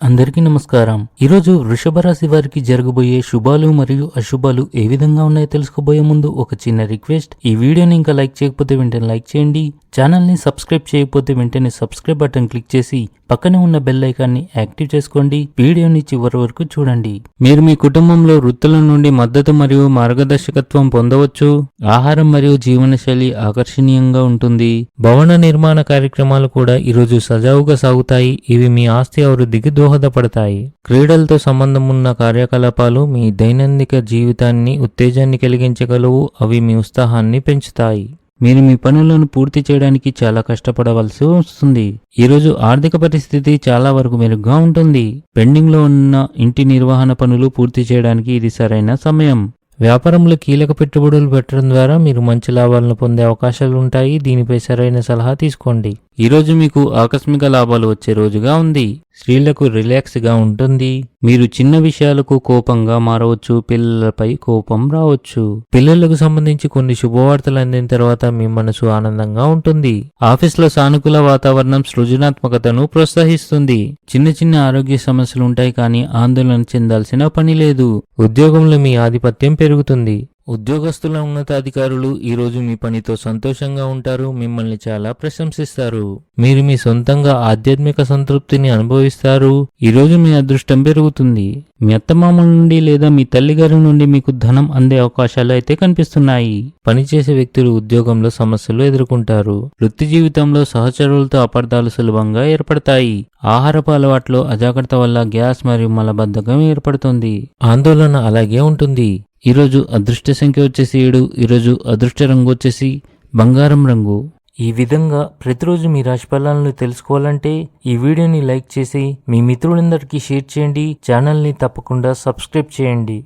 అందరికీ నమస్కారం. ఈరోజు వృషభ రాశి వారికి జరగబోయే శుభాలు మరియు అశుభాలు ఏ విధంగా ఉన్నాయో తెలుసుకోబోయే ముందు ఒక చిన్న రిక్వెస్ట్. ఈ వీడియోని ఇంకా లైక్ చేయకపోతే వెంటనే లైక్ చేయండి. ఛానల్ని సబ్స్క్రైబ్ చేయకపోతే వెంటనే సబ్స్క్రైబ్ బటన్ క్లిక్ చేసి పక్కనే ఉన్న బెల్ ఐకాన్ని యాక్టివ్ చేసుకోండి. వీడియోని చివరి వరకు చూడండి. మీరు మీ కుటుంబంలో వృత్తుల నుండి మద్దతు మరియు మార్గదర్శకత్వం పొందవచ్చు. ఆహారం మరియు జీవనశైలి ఆకర్షణీయంగా ఉంటుంది. భవన నిర్మాణ కార్యక్రమాలు కూడా ఈరోజు సజావుగా సాగుతాయి. ఇవి మీ ఆస్తి అభివృద్ధికి దోహదపడతాయి. క్రీడలతో సంబంధం ఉన్న కార్యకలాపాలు మీ దైనందిక జీవితాన్ని ఉత్తేజాన్ని కలిగించగలవు. అవి మీ ఉత్సాహాన్ని పెంచుతాయి. మీరు మీ పనులను పూర్తి చేయడానికి చాలా కష్టపడవలసి వస్తుంది. ఈరోజు ఆర్థిక పరిస్థితి చాలా వరకు మెరుగ్గా ఉంటుంది. పెండింగ్లో ఉన్న ఇంటి నిర్వహణ పనులు పూర్తి చేయడానికి ఇది సరైన సమయం. వ్యాపారంలో కీలక పెట్టుబడులు పెట్టడం ద్వారా మీరు మంచి లాభాలను పొందే అవకాశాలు ఉంటాయి. దీనిపై సరైన సలహా తీసుకోండి. ఈరోజు మీకు ఆకస్మిక లాభాలు వచ్చే రోజుగా ఉంది. స్త్రీలకు రిలాక్స్గా ఉంటుంది. మీరు చిన్న విషయాలకు కోపంగా మారవచ్చు. పిల్లలపై కోపం రావచ్చు. పిల్లలకు సంబంధించి కొన్ని శుభవార్తలు అందిన తర్వాత మీ మనసు ఆనందంగా ఉంటుంది. ఆఫీస్లో సానుకూల వాతావరణం సృజనాత్మకతను ప్రోత్సహిస్తుంది. చిన్న చిన్న ఆరోగ్య సమస్యలు ఉంటాయి కానీ ఆందోళన చెందాల్సిన పని లేదు. ఉద్యోగంలో మీ ఆధిపత్యం పెరుగుతుంది. ఉద్యోగస్తుల ఉన్నతాధికారులు ఈరోజు మీ పనితో సంతోషంగా ఉంటారు మిమ్మల్ని చాలా ప్రశంసిస్తారు. మీరు మీ సొంతంగా ఆధ్యాత్మిక సంతృప్తిని అనుభవిస్తారు. ఈరోజు మీ అదృష్టం పెరుగుతుంది. మీ అత్తమామల నుండి లేదా మీ తల్లిగారి నుండి మీకు ధనం అందే అవకాశాలు అయితే కనిపిస్తున్నాయి. పనిచేసే వ్యక్తులు ఉద్యోగంలో సమస్యలు ఎదుర్కొంటారు. వృత్తి జీవితంలో సహచరులతో అపార్థాలు సులభంగా ఏర్పడతాయి. ఆహారపు అలవాట్లో అజాగ్రత్త వల్ల గ్యాస్ మరియు మలబద్ధకం ఏర్పడుతుంది. ఆందోళన అలాగే ఉంటుంది. ఈరోజు అదృష్ట సంఖ్య వచ్చేసి ఏడు ఈరోజు అదృష్ట రంగు వచ్చేసి బంగారం రంగు. ఈ విధంగా ప్రతిరోజు మీ రాశి ఫలాలను తెలుసుకోవాలంటే ఈ వీడియోని లైక్ చేసి మీ మిత్రులందరికీ షేర్ చేయండి ఛానల్ని తప్పకుండా సబ్స్క్రైబ్ చేయండి.